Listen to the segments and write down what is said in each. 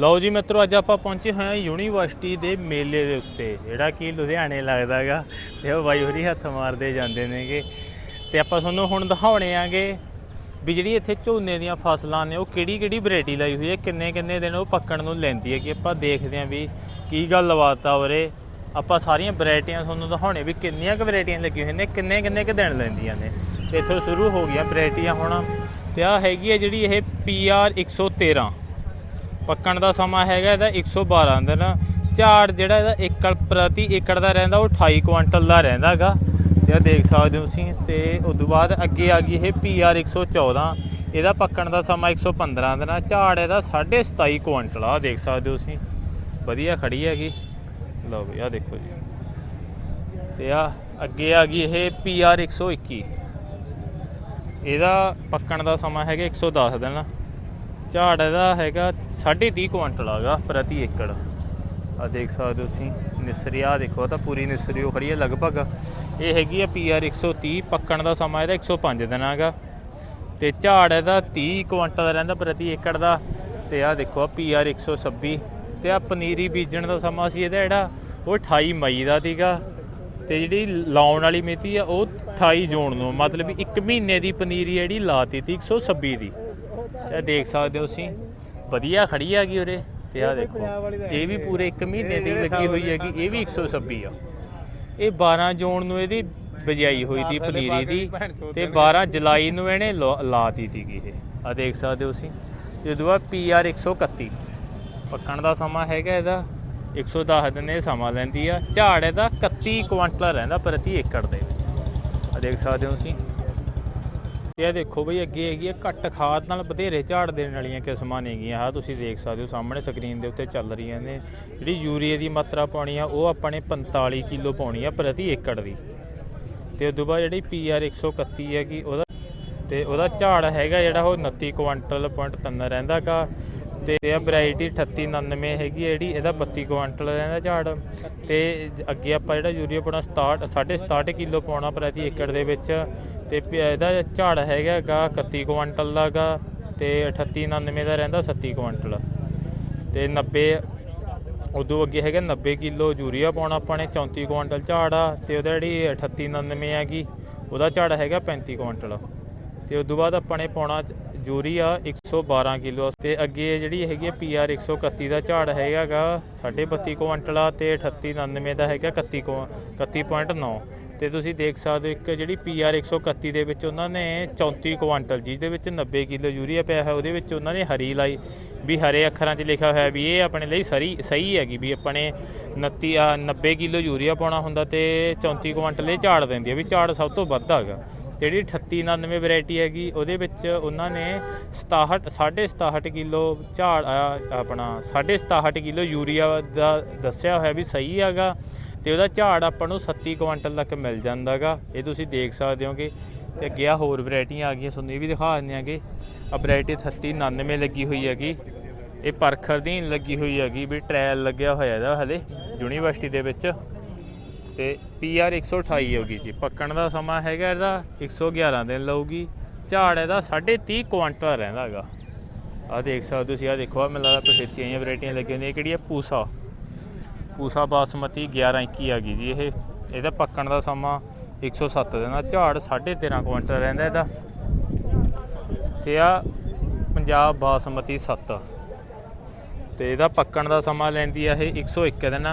ਲਓ ਜੀ ਮਿੱਤਰੋ, ਅੱਜ ਆਪਾਂ ਪਹੁੰਚੇ ਹੋਏ ਹਾਂ ਯੂਨੀਵਰਸਿਟੀ ਦੇ ਮੇਲੇ ਦੇ ਉੱਤੇ। ਜਿਹੜਾ ਕਿ ਲੁਧਿਆਣੇ ਲੱਗਦਾਗਾ ਤੇ ਉਹ ਬਾਈ ਹੋਰੀ ਹੱਥ ਮਾਰਦੇ ਜਾਂਦੇ ਨੇਗੇ। ਤੇ ਆਪਾਂ ਤੁਹਾਨੂੰ ਹੁਣ ਦਿਖਾਉਣੇ ਆਂਗੇ ਵੀ ਜਿਹੜੀ ਇੱਥੇ ਝੋਨੇ ਦੀਆਂ ਫਸਲਾਂ ਨੇ, ਉਹ ਕਿਹੜੀ ਕਿਹੜੀ ਵੈਰਾਈਟੀ ਲਾਈ ਹੋਈ ਹੈ, ਕਿੰਨੇ ਕਿੰਨੇ ਦਿਨ ਉਹ ਪੱਕਣ ਨੂੰ ਲੈਂਦੀ ਹੈ ਕਿ ਆਪਾਂ ਦੇਖਦੇ ਆਂ ਵੀ ਕੀ ਗੱਲ ਬਾਤ ਆ ਉਰੇ। ਆਪਾਂ ਸਾਰੀਆਂ ਵੈਰਾਈਟੀਆਂ ਤੁਹਾਨੂੰ ਦਿਖਾਉਣੇ ਵੀ ਕਿੰਨੀਆਂ ਕੁ ਵੈਰਾਈਟੀਆਂ ਲੱਗੀਆਂ ਹੋਈਆਂ ਨੇ, ਕਿੰਨੇ ਕਿੰਨੇ ਕੁ ਦਿਨ ਲੈਂਦੀਆਂ ਨੇ। ਤੇ ਇੱਥੋਂ ਸ਼ੁਰੂ ਹੋ ਗਈਆਂ ਵੈਰਾਈਟੀਆਂ ਹੁਣ। ਤੇ ਆ ਹੈਗੀ ਹੈ ਜਿਹੜੀ ਇਹ PR 113 ਪੱਕਣ ਦਾ ਸਮਾਂ ਹੈਗਾ ਇਹਦਾ 112 ਦਿਨ ਝਾੜ ਜਿਹੜਾ ਇਹਦਾ ਏਕੜ ਪ੍ਰਤੀ ਏਕੜ ਦਾ ਰਹਿੰਦਾ, ਉਹ 28 ਕੁਇੰਟਲ ਦਾ ਰਹਿੰਦਾਗਾ। ਤੇ ਇਹ ਦੇਖ ਸਕਦੇ ਹੋ ਤੁਸੀਂ, ਤੇ ਉਸ ਤੋਂ ਬਾਅਦ ਅੱਗੇ ਆ ਗਈ ਇਹ PR 114 ਇਹਦਾ ਪੱਕਣ ਦਾ ਸਮਾਂ 115 ਦਿਨ ਝਾੜ ਇਹਦਾ 27.5 ਕੁਇੰਟਲ ਆ, ਦੇਖ ਸਕਦੇ ਹੋ ਤੁਸੀਂ। ਵਧੀਆ ਖੜੀ ਹੈਗੀ। ਲਓ ਵੀ ਆ ਦੇਖੋ ਜੀ। ਤੇ ਆ ਅੱਗੇ ਆ ਗਈ ਇਹ PR 121 ਇਹਦਾ ਪੱਕਣ ਦਾ ਸਮਾਂ ਹੈਗਾ 110 ਦਿਨ ਝਾੜ ਇਹਦਾ ਹੈਗਾ 30.5 ਕੁਇੰਟਲ ਆਗਾ ਪ੍ਰਤੀ ਏਕੜ। ਆ ਦੇਖ ਸਕਦੇ ਹੋ ਤੁਸੀਂ, ਨਿਸਰੀ ਆ ਦੇਖੋ ਤਾਂ ਪੂਰੀ ਨਿਸਰੀ ਉਹ ਖੜੀ ਹੈ ਲਗਭਗ। ਇਹ ਹੈਗੀ ਆ ਪੀਆਰ 130 ਪੱਕਣ ਦਾ ਸਮਾਂ ਇਹਦਾ 105 ਦਿਨ ਹੈਗਾ ਤੇ ਝਾੜ ਇਹਦਾ 30 ਕੁਇੰਟਲ ਰਹਿੰਦਾ ਪ੍ਰਤੀ ਏਕੜ ਦਾ। ਤੇ ਆ ਦੇਖੋ ਆ ਪੀਆਰ 126 ਤੇ ਆ ਪਨੀਰੀ ਬੀਜਣ ਦਾ ਸਮਾਂ ਸੀ ਇਹਦਾ ਜਿਹੜਾ, ਉਹ 28 ਮਈ ਦਾ ਸੀਗਾ। ਤੇ ਜਿਹੜੀ ਲਾਉਣ ਵਾਲੀ ਮਿਤੀ ਆ, ਉਹ 28 ਜੂਨ ਨੂੰ, ਮਤਲਬ ਵੀ 1 ਮਹੀਨੇ ਦੀ ਪਨੀਰੀ ਜਿਹੜੀ ਲਾਤੀ ਤੀ 126 ਦੀ। ਇਹ ਦੇਖ ਸਕਦੇ ਹੋ ਤੁਸੀਂ। ਵਧੀਆ ਖੜੀ ਹੈਗੀ ਉਰੇ। ਤੇ ਆ ਦੇਖੋ। ਇਹ ਵੀ ਪੂਰੇ 1 ਮਹੀਨੇ ਦੀ ਲੱਗੀ ਹੋਈ ਹੈਗੀ। ਇਹ ਵੀ 126 ਆ। ਇਹ 12 ਜੂਨ ਨੂੰ ਇਹਦੀ ਬਜਾਈ ਹੋਈ ਤੀ ਪਨੀਰੀ ਦੀ। ਤੇ 12 ਜੁਲਾਈ ਨੂੰ ਇਹਨੇ ਲਾ- ਲਾਤੀ ਸੀਗੀ ਇਹ। ਆ ਦੇਖ ਸਕਦੇ ਹੋ ਤੁਸੀਂ। ਜਦੋਂ ਬਾਅਦ ਪੀਆਰ 131 ਪੱਕਣ ਦਾ ਸਮਾਂ ਹੈਗਾ ਇਹਦਾ। 110 ਦਿਨ ਇਹ ਸਮਾਂ ਲੈਂਦੀ ਆ। ਝਾੜ ਇਹਦਾ 31 ਕੁਇੰਟਲ ਰਹਿੰਦਾ ਪ੍ਰਤੀ ਏਕੜ ਦੇ ਵਿੱਚ। ਆ ਦੇਖ ਸਕਦੇ ਹੋ ਤੁਸੀਂ। ਤੇ ਇਹ ਦੇਖੋ ਬਈ ਅੱਗੇ ਹੈਗੀ ਆ ਘੱਟ ਖਾਦ ਨਾਲ ਬਥੇਰੇ ਝਾੜ ਦੇਣ ਵਾਲੀਆਂ ਕਿਸਮਾਂ ਨੇਗੀਆਂ ਆ ਤੁਸੀਂ ਦੇਖ ਸਕਦੇ ਹੋ ਸਾਹਮਣੇ ਸਕਰੀਨ ਦੇ ਉੱਤੇ ਚੱਲ ਰਹੀਆਂ ਨੇ। ਜਿਹੜੀ ਯੂਰੀਏ ਦੀ ਮਾਤਰਾ ਪਾਉਣੀ ਆ, ਉਹ ਆਪਾਂ ਨੇ 45 ਕਿਲੋ ਪਾਉਣੀ ਆ ਪ੍ਰਤੀ ਏਕੜ ਦੀ। ਤੇ ਉਦੋਂ ਬਾਅਦ ਜਿਹੜੀ ਪੀਆਰ 131 ਹੈਗੀ, ਉਹਦਾ ਤੇ ਉਹਦਾ ਝਾੜ ਹੈਗਾ ਜਿਹੜਾ ਉਹ 29 ਕੁਇੰਟਲ ਪੁਆਇੰਟ ਤਿੰਨ ਰਹਿੰਦਾਗਾ ਤੇ ਇਹ ਵੈਰਾਈਟੀ 3899 ਹੈਗੀ ਜਿਹੜੀ, ਇਹਦਾ 32 ਕੁਇੰਟਲ ਰਹਿੰਦਾ ਝਾੜ। ਤੇ ਅੱਗੇ ਆਪਾਂ ਜਿਹੜਾ ਯੂਰੀਆ ਪਾਉਣਾ 67 67 ਕਿਲੋ ਪਾਉਣਾ ਪ੍ਰਤੀ ਏਕੜ ਦੇ ਵਿੱਚ। ਤੇ ਪ- ਇਹਦਾ ਝਾੜ ਹੈਗਾ ਗਾ 31 ਕੁਇੰਟਲ ਦਾਗਾ ਤੇ 3899 ਦਾ ਰਹਿੰਦਾ 37 ਕੁਇੰਟਲ ਤੇ 90 ਉਦੋਂ ਅੱਗੇ ਹੈਗਾ 90 ਕਿਲੋ ਯੂਰੀਆ ਪਾਉਣਾ ਆਪਾਂ ਨੇ 34 ਕੁਇੰਟਲ ਝਾੜ ਆ ਤੇ ਉਹਦਾ ਜਿਹੜੀ 3899 ਹੈਗੀ, ਉਹਦਾ ਝਾੜ ਹੈਗਾ 35 ਕੁਇੰਟਲ ਤੇ ਉਦੋਂ ਬਾਅਦ ਆਪਾਂ ਨੇ ਪਾਉਣਾ ਯੂਰੀਆ 112 ਕਿਲੋ। ਤੇ ਅੱਗੇ ਜਿਹੜੀ ਹੈਗੀ ਆ ਪੀਆਰ 131 ਦਾ ਝਾੜ ਹੈਗਾਗਾ 32.5 ਕੁਇੰਟਲ ਆ ਤੇ 3899 ਦਾ ਹੈਗਾ 31 ਕੁ- 31.9 ਤੇ ਤੁਸੀਂ ਦੇਖ ਸਕਦੇ ਹੋ ਇੱਕ ਜਿਹੜੀ ਪੀਆਰ 131 ਦੇ ਵਿੱਚ ਉਹਨਾਂ ਨੇ 34 ਕੁਆਂਟਲ ਜਿਹਦੇ ਵਿੱਚ 90 ਕਿਲੋ ਯੂਰੀਆ ਪਿਆ ਹੈ ਉਹਦੇ ਵਿੱਚ ਉਹਨਾਂ ਨੇ ਹਰੀ ਲਾਈ ਵੀ ਹਰੇ ਅੱਖਰਾਂ 'ਚ ਲਿਖਿਆ ਹੋਇਆ ਵੀ ਇਹ ਆਪਣੇ ਲਈ ਸਰੀ ਸਹੀ ਹੈਗੀ ਵੀ ਆਪਣੇ 29 ਆ 90 ਕਿਲੋ ਯੂਰੀਆ ਪਾਉਣਾ ਹੁੰਦਾ ਤੇ 34 ਕੁਆਂਟਲ ਇਹ ਝਾੜ ਦਿੰਦੀ ਹੈ ਵੀ ਝਾੜ ਸਭ ਤੋਂ ਵੱਧ ਹੈਗਾ। ਤੇ ਜਿਹੜੀ 3899 ਵੈਰਾਈਟੀ ਹੈਗੀ ਉਹਦੇ ਵਿੱਚ ਉਹਨਾਂ ਨੇ 67 67 ਕਿਲੋ ਝਾੜ ਆ, ਆਪਣਾ 67 ਕਿਲੋ ਯੂਰੀਆ ਦਾ ਦੱਸਿਆ ਹੋਇਆ ਵੀ ਸਹੀ ਹੈਗਾ। ਤੇ ਉਹਦਾ ਝਾੜ ਆਪਾਂ ਨੂੰ 37 ਕੁਇੰਟਲ ਤੱਕ ਮਿਲ ਜਾਂਦਾਗਾ। ਇਹ ਤੁਸੀਂ ਦੇਖ ਸਕਦੇ ਹੋਗੇ। ਤੇ ਅੱਗੇ ਆ ਹੋਰ ਵੈਰਾਈਟੀਆਂ ਆ ਗਈਆਂ, ਤੁਹਾਨੂੰ ਇਹ ਵੀ ਦਿਖਾ ਦਿੰਦੇ ਆਂਗੇ। ਆ ਵੈਰਾਈਟੀ 3899 ਲੱਗੀ ਹੋਈ ਹੈਗੀ। ਇਹ ਪਰਖ ਅਧੀਨ ਲੱਗੀ ਹੋਈ ਹੈਗੀ, ਵੀ ਟ੍ਰਾਇਲ ਲੱਗਿਆ ਹੋਇਆ ਇਹਦਾ ਹਲੇ, ਯੂਨੀਵਰਸਿਟੀ ਦੇ ਵਿੱਚ। ਤੇ ਪੀਆਰ 128 ਹੋਗੀ ਜੀ। ਪੱਕਣ ਦਾ ਸਮਾਂ ਹੈਗਾ ਇਹਦਾ 111 ਦਿਨ ਲਊਗੀ। ਝਾੜ ਇਹਦਾ 30.5 ਕੁਇੰਟਲ ਰਹਿੰਦਾਗਾ। ਆ ਦੇਖ ਸਕਦੇ ਤੁਸੀਂ ਆ ਦੇਖੋ ਆ ਮੈਨੂੰ ਲੱਗਦਾ ਪਸੇਤੀਆਂ ਜਿਹੀਆਂ ਵੈਰਾਈਟੀਆਂ ਲੱਗੀਆਂ ਨੇ। ਇਹ ਕਿਹੜੀ ਹੈ ਪੂਸਾ। ਪੂਸਾ ਬਾਸਮਤੀ 1121 ਆ ਗਈ ਜੀ ਇਹ। ਇਹਦਾ ਪੱਕਣ ਦਾ ਸਮਾਂ 107 ਦਿਨ ਆ ਝਾੜ 13.5 ਕੁਇੰਟਲ ਰਹਿੰਦਾ ਇਹਦਾ। ਤੇ ਆ ਪੰਜਾਬ ਬਾਸਮਤੀ 7 ਤੇ ਇਹਦਾ ਪੱਕਣ ਦਾ ਸਮਾਂ ਲੈਂਦੀ ਆ ਇਹ 101 ਦਿਨ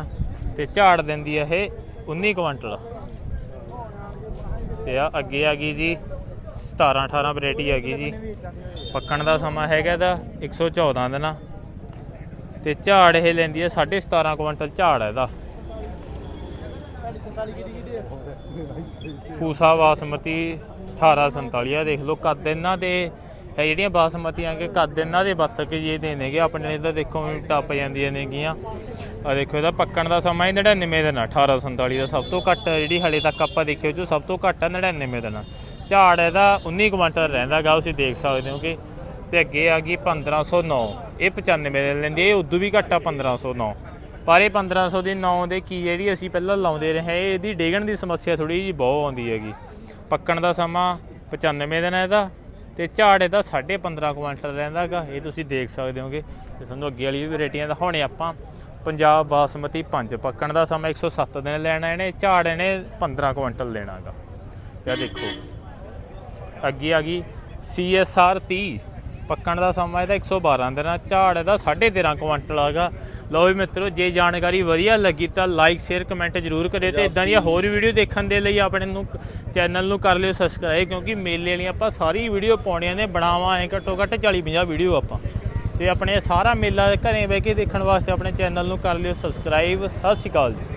ਤੇ ਝਾੜ ਦਿੰਦੀ ਆ ਇਹ 19 ਕੁਇੰਟਲ। ਤੇ ਆ ਅੱਗੇ ਆ ਗਈ ਜੀ 17 18 ਵੈਰਾਈਟੀ ਆ ਗਈ ਜੀ। ਪੱਕਣ ਦਾ ਸਮਾਂ ਹੈਗਾ ਇਹਦਾ 114 ਦਿਨਾਂ ਤੇ ਝਾੜ ਇਹ ਲੈਂਦੀ ਹੈ 17.5 ਕੁਇੰਟਲ ਝਾੜ ਹੈ ਇਹਦਾ। ਪੂਸਾ ਬਾਸਮਤੀ 1847 ਆ, ਦੇਖ ਲਓ, ਕੱਦ ਇਹਨਾਂ ਦੇ, ਇਹ ਜਿਹੜੀਆਂ ਬਾਸਮਤੀਆਂ ਕੇ ਕੱਦ ਇਹਨਾਂ ਦੇ ਬੱਤਕ ਜੇ ਦੇ ਨੇਗੇ, ਆਪਣੇ ਲਈ ਤਾਂ ਦੇਖੋ ਟੱਪ ਜਾਂਦੀਆਂ ਨੇਗੀਆਂ। ਆ ਦੇਖੋ, ਇਹਦਾ ਪੱਕਣ ਦਾ ਸਮਾਂ ਹੀ 99 ਦਿਨ ਆ 1847 ਦਾ ਸਭ ਤੋਂ ਘੱਟ, ਜਿਹੜੀ ਹਲੇ ਤੱਕ ਆਪਾਂ ਦੇਖਿਓ ਜੋ ਸਭ ਤੋਂ ਘੱਟ ਆ 99 ਦਿਨ। ਝਾੜ ਇਹਦਾ 19 ਕੁਇੰਟਲ ਰਹਿੰਦਾਗਾ, ਤੁਸੀਂ ਦੇਖ ਸਕਦੇ ਹੋ ਕਿ ਤੇ ਅੱਗੇ ਆ ਗਈ 1509 ਇਹ 95 ਦਿਨ ਲੈਂਦੀ ਇਹ ਉਦੋਂ ਵੀ ਘੱਟ ਆ 1509 ਪਰ ਇਹ 1500 ਦੀ 9 ਦੇ ਕੀ ਜਿਹੜੀ ਅਸੀਂ ਪਹਿਲਾਂ ਲਾਉਂਦੇ ਰਹੇ, ਇਹਦੀ ਡੇਗਣ ਦੀ ਸਮੱਸਿਆ ਥੋੜੀ ਜਿਹੀ ਬਹੁਤ ਆਉਂਦੀ ਹੈਗੀ। ਪੱਕਣ ਦਾ ਸਮਾਂ 95 ਦਿਨ ਹੈ ਇਹਦਾ ਤੇ ਝਾੜ ਇਹਦਾ 15.5 ਕੁਇੰਟਲ ਰਹਿੰਦਾਗਾ ਇਹ ਤੁਸੀਂ ਦੇਖ ਸਕਦੇ ਹੋਗੇ। ਤੇ ਤੁਹਾਨੂੰ ਅੱਗੇ ਵਾਲੀ ਵੀ ਵੈਰਾਈਟੀਆਂ ਦਿਖਾਉਣੇ ਆਪਾਂ। ਪੰਜਾਬ ਬਾਸਮਤੀ 5 ਪੱਕਣ ਦਾ ਸਮਾਂ 107 ਦਿਨ ਲੈਣਾ ਇਹਨੇ, ਝਾੜ ਇਹਨੇ 15 ਕੁਇੰਟਲ ਲੈਣਾਗਾ ਤੇ ਆਹ ਦੇਖੋ, ਅੱਗੇ ਆ ਗਈ CSR 30 ਪੱਕਣ ਦਾ ਸਮਾਂ ਇਹਦਾ 112 ਦਿਨ ਆ ਝਾੜ ਇਹਦਾ 13.5 ਕੁਇੰਟਲ ਆਗਾ। ਲਓ ਵੀ ਮਿੱਤਰੋ, ਜੇ ਜਾਣਕਾਰੀ ਵਧੀਆ ਲੱਗੀ ਤਾਂ ਲਾਈਕ ਸ਼ੇਅਰ ਕਮੈਂਟ ਜ਼ਰੂਰ ਕਰਿਓ ਤੇ ਇਦਾਂ ਦੀਆਂ ਹੋਰ ਵੀਡੀਓ ਦੇਖਣ ਦੇ ਲਈ ਆਪਣੇ ਨੂੰ ਚੈਨਲ ਨੂੰ ਕਰ ਲਿਓ ਸਬਸਕ੍ਰਾਈਬ ਕਿਉਂਕਿ ਮੇਲੇ ਵਾਲੀਆਂ ਆਪਾਂ ਸਾਰੀ ਵੀਡੀਓ ਪਾਉਣੀਆਂ ਨੇ, ਬਣਾਵਾਂ ਐ ਘੱਟੋ ਘੱਟ 40 50 ਵੀਡੀਓ ਆਪਾਂ। ਤੇ ਆਪਣੇ ਸਾਰਾ ਮੇਲਾ ਘਰੇ ਬਹਿ ਕੇ ਦੇਖਣ ਵਾਸਤੇ ਆਪਣੇ ਚੈਨਲ ਨੂੰ ਕਰ ਲਿਓ ਸਬਸਕ੍ਰਾਈਬ ਸਤਿ ਸ਼੍ਰੀ ਅਕਾਲ ਜੀ।